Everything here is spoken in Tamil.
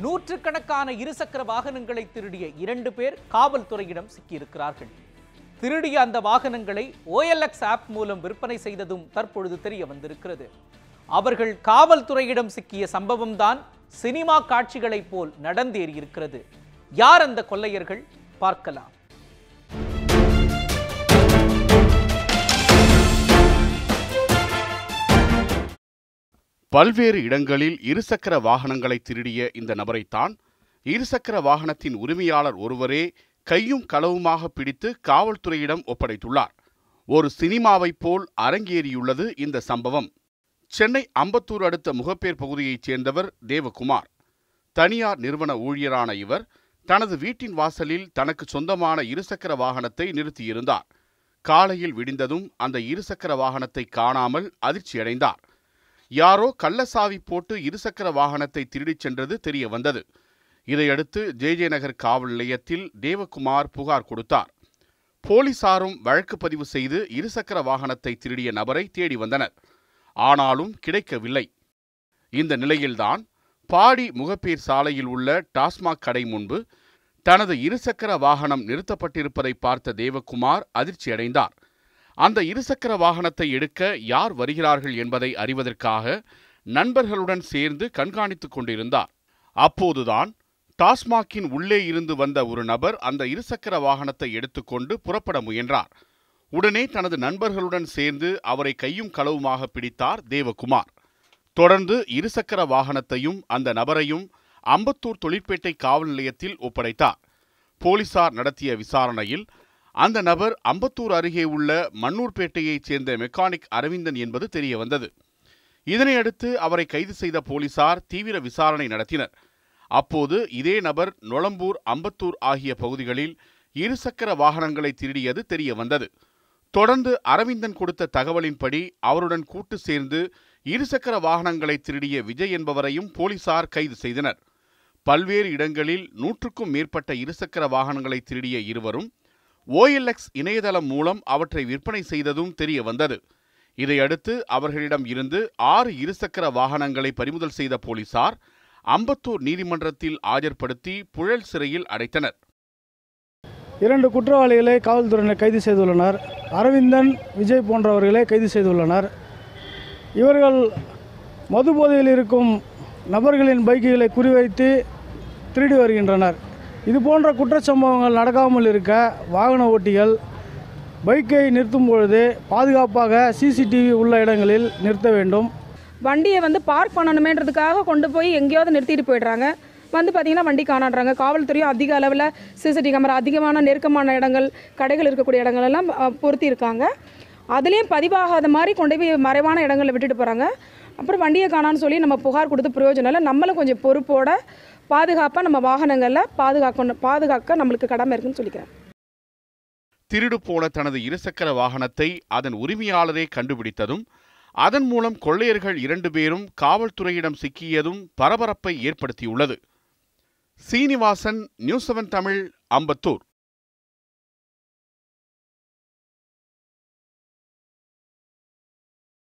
நூற்றுக்கணக்கான இருசக்கர வாகனங்களை திருடிய இரண்டு பேர் காவல்துறையிடம் சிக்கியிருக்கிறார்கள். திருடிய அந்த வாகனங்களை ஓஎல்எக்ஸ் ஆப் மூலம் விற்பனை செய்ததும் தற்பொழுது தெரிய வந்திருக்கிறது. அவர்கள் காவல்துறையிடம் சிக்கிய சம்பவம்தான் சினிமா காட்சிகளைப் போல் நடந்தேறியிருக்கிறது. யார் அந்த கொள்ளையர்கள்? பார்க்கலாம். பல்வேறு இடங்களில் இருசக்கர வாகனங்களை திருடிய இந்த நபரைத்தான் இருசக்கர வாகனத்தின் உரிமையாளர் ஒருவரே கையும் களவுமாக பிடித்து காவல்துறையிடம் ஒப்படைத்துள்ளார். ஒரு சினிமாவைப் போல் அரங்கேறியுள்ளது இந்த சம்பவம். சென்னை அம்பத்தூர் அடுத்த முகப்பேர் பகுதியைச் சேர்ந்தவர் தேவகுமார். தனியார் நிறுவன ஊழியரான இவர் தனது வீட்டின் வாசலில் தனக்கு சொந்தமான இருசக்கர வாகனத்தை நிறுத்தியிருந்தார். காலையில் விடிந்ததும் அந்த இருசக்கர வாகனத்தை காணாமல் அதிர்ச்சியடைந்தார். யாரோ கள்ளசாவி போட்டு இருசக்கர வாகனத்தை திருடிச் சென்றது தெரிய வந்தது இதையடுத்து ஜே. ஜே. நகர் காவல் நிலையத்தில் தேவகுமார் புகார் கொடுத்தார். போலீசாரும் வழக்கு பதிவு செய்து இருசக்கர வாகனத்தை திருடிய நபரை தேடி வந்தனர். ஆனாலும் கிடைக்கவில்லை. இந்த நிலையில்தான் பாடி முகப்பேர் சாலையில் உள்ள டாஸ்மாக் கடை முன்பு தனது இருசக்கர வாகனம் நிறுத்தப்பட்டிருப்பதை பார்த்த தேவகுமார் அதிர்ச்சியடைந்தார். அந்த இருசக்கர வாகனத்தை எடுக்க யார் வருகிறார்கள் என்பதை அறிவதற்காக நண்பர்களுடன் சேர்ந்து கண்காணித்துக் கொண்டிருந்தார். அப்போதுதான் டாஸ்மாக்கின் உள்ளே இருந்து வந்த ஒரு நபர் அந்த இருசக்கர வாகனத்தை எடுத்துக்கொண்டு புறப்பட முயன்றார். உடனே தனது நண்பர்களுடன் சேர்ந்து அவரை கையும் களவுமாக பிடித்தார் தேவகுமார். தொடர்ந்து இருசக்கர வாகனத்தையும் அந்த நபரையும் அம்பத்தூர் தொழிற்பேட்டை காவல் நிலையத்தில் ஒப்படைத்தார். போலீசார் நடத்திய விசாரணையில் அந்த நபர் அம்பத்தூர் அருகே உள்ள மண்ணூர்பேட்டையைச் சேர்ந்த மெக்கானிக் அரவிந்தன் என்பது தெரிய வந்தது இதனையடுத்து அவரை கைது செய்த போலீசார் தீவிர விசாரணை நடத்தினர். அப்போது இதே நபர் நொளம்பூர் அம்பத்தூர் ஆகிய பகுதிகளில் இருசக்கர வாகனங்களை திருடியது தெரிய வந்தது தொடர்ந்து அரவிந்தன் கொடுத்த தகவலின்படி அவருடன் கூட்டு சேர்ந்து இருசக்கர வாகனங்களை திருடிய விஜய் என்பவரையும் போலீசார் கைது செய்தனர். பல்வேறு இடங்களில் நூற்றுக்கும் மேற்பட்ட இருசக்கர வாகனங்களை திருடிய இருவரும் ஓஎல்எக்ஸ் இணையதளம் மூலம் அவற்றை விற்பனை செய்ததும் தெரிய வந்தது. இதையடுத்து அவர்களிடம் இருந்து ஆறு இருசக்கர வாகனங்களை பறிமுதல் செய்த போலீசார் அம்பத்தூர் நீதிமன்றத்தில் ஆஜர்படுத்தி புழல் சிறையில் அடைத்தனர். இரண்டு குற்றவாளிகளை காவல்துறையினர் கைது செய்துள்ளனர். அரவிந்தன் விஜய் போன்றவர்களை கைது செய்துள்ளனர். இவர்கள் மது போதையில் இருக்கும் நபர்களின் பைக்குகளை குறிவைத்து திருடி வருகின்றனர். இது போன்ற குற்றச்சம்பவங்கள் நடக்காமல் இருக்க வாகன ஓட்டிகள் பைக்கை நிறுத்தும் பொழுது பாதுகாப்பாக சிசிடிவி உள்ள இடங்களில் நிறுத்த வேண்டும். வண்டியை வந்து பார்க் பண்ணணுமேன்றதுக்காக கொண்டு போய் எங்கேயாவது நிறுத்திட்டு போயிடுறாங்க. வந்து பார்த்தீங்கன்னா வண்டி காணாடுறாங்க காவல்துறையும் அதிக அளவில் சிசிடிவி கேமரா அதிகமான நெருக்கமான இடங்கள் கடைகள் இருக்கக்கூடிய இடங்கள் எல்லாம் பொருத்தி இருக்காங்க. அதுலேயும் பதிவாகாத மாதிரி கொண்டு போய் மறைவான இடங்களில் விட்டுட்டு போகிறாங்க அப்புறம் வண்டியை காணான்னு சொல்லி நம்ம புகார் கொடுத்து பிரயோஜனம் இல்லை. நம்மளும் கொஞ்சம் பொறுப்போட பாதுகாப்பாக நம்ம வாகனங்களில் பாதுகாக்கணும் பாதுகாக்க நம்மளுக்கு கடமை இருக்குன்னு சொல்லிக்கிறேன். திருடு போன தனது இருசக்கர வாகனத்தை அதன் உரிமையாளரே கண்டுபிடித்ததும் அதன் மூலம் கொள்ளையர்கள் இரண்டு பேரும் காவல்துறையிடம் சிக்கியதும் பரபரப்பை ஏற்படுத்தியுள்ளது. Srinivasan news seven Tamil Ambattur.